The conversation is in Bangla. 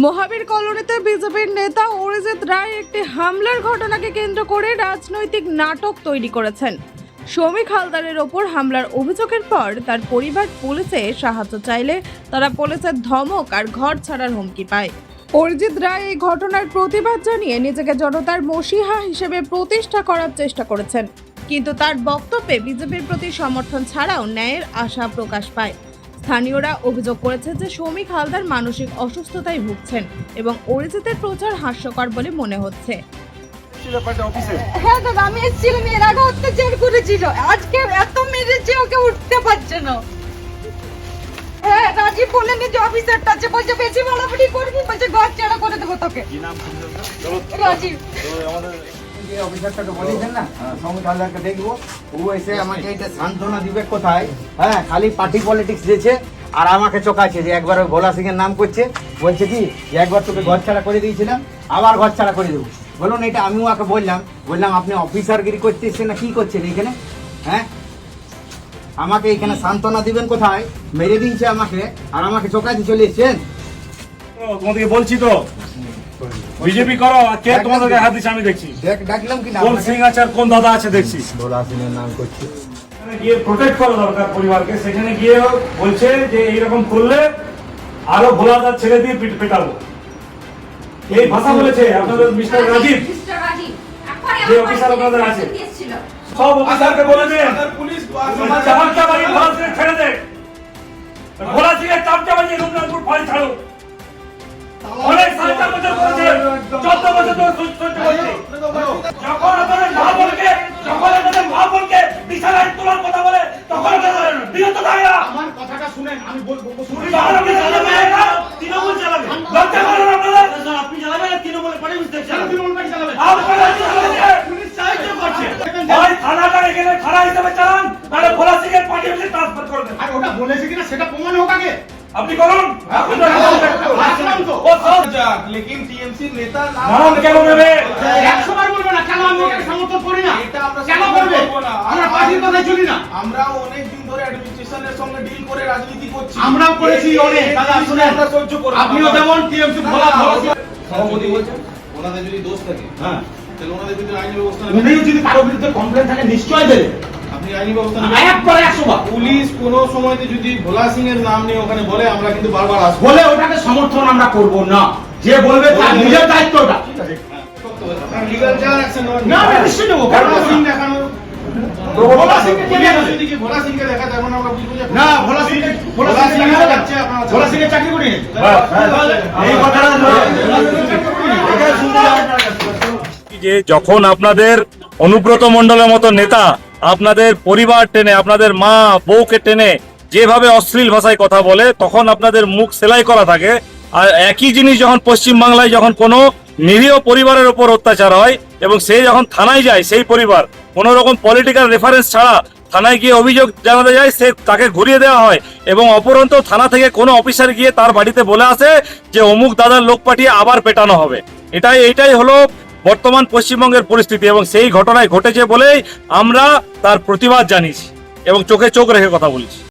মহাবীর কলোনিতে বিজেপির নেতা অরিজিৎ রায় একটি হামলার ঘটনাকে কেন্দ্র করে রাজনৈতিক নাটক তৈরি করেছেন। শ্রমিক হালদারের ওপর হামলার অভিযোগের পর তার পরিবার পুলিশে সাহায্য চাইলে তারা পুলিশের ধমক আর ঘর ছাড়ার হুমকি পায়। অরিজিৎ রায় এই ঘটনার প্রতিবাদ জানিয়ে নিজেকে জনতার মসিহা হিসেবে প্রতিষ্ঠা করার চেষ্টা করেছেন। কিন্তু তার বক্তব্যে বিজেপির প্রতি সমর্থন ছাড়াও ন্যায়ের আশা প্রকাশ পায়। স্থানীয়রা অভিযোগ করেছে যে শ্রমিক হালদার মানসিক অসুস্থতায় ভুগছেন এবং অরিজিতের প্রচার হাস্যকর বলে মনে হচ্ছে। হ্যাঁ দাদা আমি এসেছিলাম এর আগে অত্যাচার করেছিল। আজকে এত মেরেছে ওকে উঠতে পারছে না। হ্যাঁ রাজীব বলেনি যে অফিসারটা আছে বলছে বেশি বাড়াবাড়ি করবি বলছে ঘর ছাড়া করে দেবো তোকে। রাজীব। যে অফিসারটাকে বলেছেন না সৌমিক হালদারকে দেখব। ও এসে আমাকে এটা সান্ত্বনা দিবে কোথায়? হ্যাঁ খালি পার্টি পলিটিক্স দিয়েছে আর আমাকে চোখাচ্ছে যে একবার ওই ভোলা সিং এর নাম করছে। বলছে কি যে একবার তোকে ঘর ছাড়া করে দিয়েছিলাম আবার ঘর ছাড়া করে দেবো। বলুন এটা আমিও ওকে বললাম বললাম আপনি অফিসারগিরি করতে এসছেন না কি করছেন এখানে? হ্যাঁ? আমাকে এখানে সান্ত্বনা দিবেন কোথায়? মেরে দিয়েছে আমাকে আর আমাকে চোখাতে চলে এসছেন? তোমাদেরকে বলছি তো বিজেপি করো কে তোমাদেরকে হাত দিচ্ছে আমি দেখছি। ডাকলাম কি কোন সিং আছে আর কোন দাদা আছে দেখছি। ভোলা সিং এর নাম করছি। গিয়ে প্রোটেক্ট করা দরকার পরিবারকে। সেখানে গিয়ে বলছে যে এইরকম করলে আরও ভোলাদার ছেড়ে দিয়ে পিট পেটাবো। এই ভাষা বলেছে আপনাদের মিস্টার রাজীব। যে অফিসার আপনাদের আছে। সব অফিসারকে বলে দেন চামচা বাড়ি ভোলা ছেড়ে দে। ভোলা সিং এর যখন আপনাদের মা বলকে যখন আপনাদের মা বলকে বিছানায় তোলার কথা বলে তখন বিরত থাকে না আমার কথাটা শুনেন আমি বলব তুমি যখন আপনি চালাবে না, তৃণমূল চালাবে লজ্জা করেন আপনাদের আপনি চালাবেন তৃণমূলের পরে বুঝতে তৃণমূল পার্টি চালাবেন আপনারা পুলিশ সাহায্য করছে হয় থানাটা এখানে খাড়া হিসেবে চালান নাহলে ভোলা সিং পার্টি অফিসে ট্রান্সফার করে দেন। আর ওটা বলেছে কিনা সেটা প্রমাণ হোক আগে। আপনি করুন। লেকিন টিএমসি নেতা নাম কেন নেবে 100 বার বলবে না কেন আমি ওকে সমর্থন করি না? এটা আমরা কেন করবে? আমরা পার্টির কথা চলি না। আমরা অনেক দিন ধরে অ্যাডমিনিস্ট্রেশনের সঙ্গে ডিল করে রাজনীতি করছি। আমরাও করেছি অনেক দাদা শুনে আমরা সহ্য করব আপনিও যেমন টিএমসি ভোলা সভাপতি বলছেন ওনাদের যদি দোষ থাকে হ্যাঁ। তাহলে ওনাদের বিরুদ্ধে আইনি ব্যবস্থা উনিও যদি কারও বিরুদ্ধে কমপ্লেন থাকে নিশ্চয়ই দেবে। আইনি ব্যবস্থা নেবেন? এক করে একশো বার পুলিশ কোনো সময়তে যদি ভোলা সিং এর নাম নিয়ে ওখানে বলে আমরা কিন্তু বারবার আসব। বলে ওটাকে সমর্থন আমরা করব না। যে বলবে তার নিজের দায়িত্ব ওটা লিগাল যা অ্যাকশন না আমি নিশ্চয়ই নেব। ভোলা সিং দেখানো ভোলা সিংকে কে যদি কি ভোলা সিংকে দেখা যায় আমরা বুঝব না ভোলা সিং ভোলা ভোলা সিং সিং যাচ্ছে আপনারা ভোলা সিং চাকরি করি এই কথাটা যে যখন আপনাদের অনুব্রত মণ্ডলের মতো নেতা আপনাদের পরিবার টেনে, আপনাদের মা বউকে টেনে যেভাবে অশ্লীল ভাষায় কথা বলে, তখন আপনাদের মুখ সেলাই করা থাকে। আর একই জিনিস যখন পশ্চিম বাংলায় যখন কোনো নিরীহ পরিবারের ওপর অত্যাচার হয় এবং সে যখন থানায় যায়, সেই পরিবার, কোনো রকম পলিটিক্যাল রেফারেন্স ছাড়া থানায় গিয়ে অভিযোগ জানাতে যায়, সে তাকে ঘুরিয়ে দেওয়া হয় এবং অপরন্ত থানা থেকে কোনো অফিসার গিয়ে তার বাড়িতে বলে আসে যে, অমুক দাদার লোক পাঠিয়ে আবার পেটানো হবে। এটাই এটাই হলো বর্তমান পশ্চিমবঙ্গের পরিস্থিতি এবং সেই ঘটনায় ঘটেছে বলেই আমরা তার প্রতিবাদ জানিয়েছি এবং চোখে চোখ রেখে কথা বলছি।